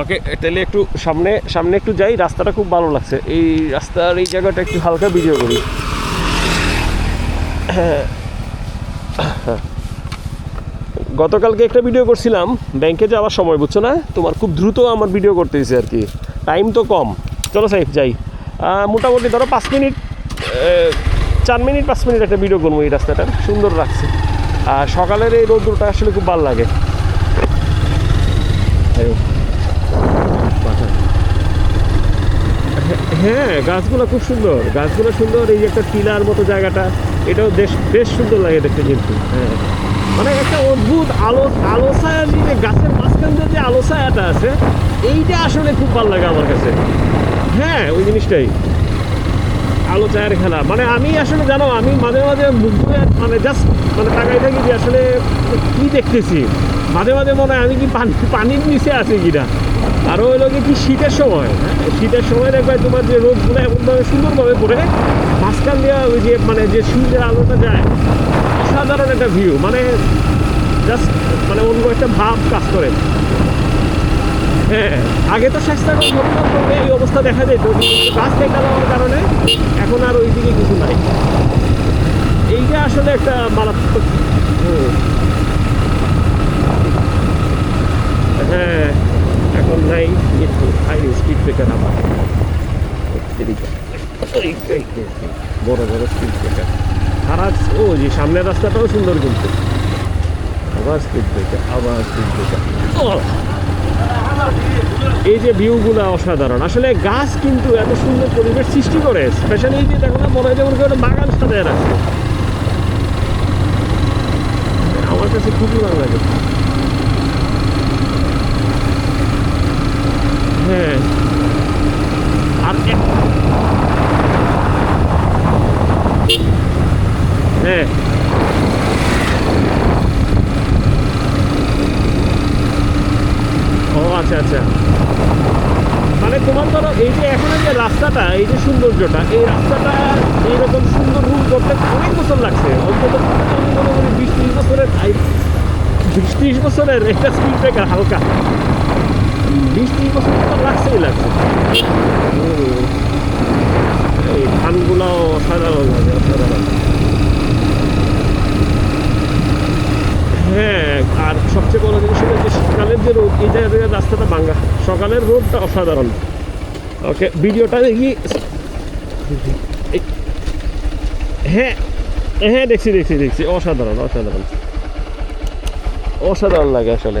ওকে, তাহলে একটু সামনে সামনে একটু যাই, রাস্তাটা খুব ভালো লাগছে। এই রাস্তার এই জায়গাটা একটু হালকা ভিডিও করি। গতকালকে একটা ভিডিও করছিলাম, ব্যাংকে যাওয়ার সময়, বুঝছ না? তোমার খুব দ্রুত আমার ভিডিও করতে হয়েছে আর কি। টাইম তো কম। চলো সাইফ যাই। মোটামুটি ধরো পাঁচ মিনিট চার মিনিট, পাঁচ মিনিট একটা ভিডিও করব এই রাস্তাটা সুন্দর লাগছে। আর সকালের এই রোদ্রটা আসলে খুব ভালো লাগে। হ্যাঁ, গাছগুলো খুব সুন্দর। গাছগুলো সুন্দর এই যে একটা টিলার মতো জায়গাটা এটাও বেশ বেশ সুন্দর লাগে দেখতে কিন্তু। হ্যাঁ। মানে একটা অদ্ভুত আলো আলো ছায়া যে গাছের মাঝখান যে আলো আছে এইটা আসলে খুব ভালো লাগে আমার কাছে। হ্যাঁ ওই জিনিসটাই। আলো চায়ের খেলা। মানে আমি আসলে জানো, আমি মাঝে মাঝে মুগ্ধ মানে জাস্ট মানে তাকাই থাকি যে আসলে কি দেখতেছি। মাঝে মাঝে মনে হয় আমি কি পানি, পানির নিচে আছি কিনা। আরও হলো কি শীতের সময় হ্যাঁ? শীতের সময় দেখবে তোমার যে রোদগুলো এমনভাবে সুন্দরভাবে পড়ে, মাঝখান দিয়ে ওই যে মানে যে সূর্যের আলোটা যায়, অসাধারণ একটা ভিউ মানে জাস্ট মানে অন্য একটা ভাব কাজ করে। হ্যাঁ আগে তো স্বাস্থ্যকর ঘটনা করলে এই অবস্থা দেখা যেত। কিন্তু গাছ দেখা দেওয়ার কারণে এখন আর ওইদিকে কিছু নাই। এইটা আসলে একটা মারাত্মক। হ্যাঁ এখন নাই একটু হাই স্পিড ব্রেকার এই, বড় বড় স্পিড ব্রেকার খারাপ ও যে সামনের রাস্তাটাও সুন্দর কিন্তু। আবার স্পিড ব্রেকার আবার স্পিড ব্রেকার এই যে ভিউগুলো অসাধারণ। আসলে গাছ কিন্তু এত সুন্দর পরিবেশ সৃষ্টি করে স্পেশালি এই যে দেখো না, মনে হয় যেমন কেউ বাগান সাজায় রাখছে। আমার কাছে খুবই ভালো লাগে। হ্যাঁ। আর হ্যাঁ ও আচ্ছা আচ্ছা। মানে তোমার ধরো এই যে এখন যে রাস্তাটা, এই যে সৌন্দর্যটা, এই রাস্তাটা এইরকম সুন্দর রূপ করতে অনেক বছর লাগছে। অন্তত আমি মনে করি বিশ, ত্রিশ বছরের বিশ, ত্রিশ বছরের একটা স্পিড ব্রেকার হালকা। বিশ, ত্রিশ বছর লাগছেই লাগছে হুম। এই ধানগুলো অসাধারণ লাগে অসাধারণ হ্যাঁ আর সবচেয়ে বড় জিনিস হলো যে রোদ এই জায়গায় রাস্তাটা ভাঙ্গা। সকালের রোদটা অসাধারণ। ওকে, ভিডিওটা দেখি। হ্যাঁ হ্যাঁ দেখছি দেখছি দেখছি। অসাধারণ অসাধারণ। অসাধারণ লাগে আসলে।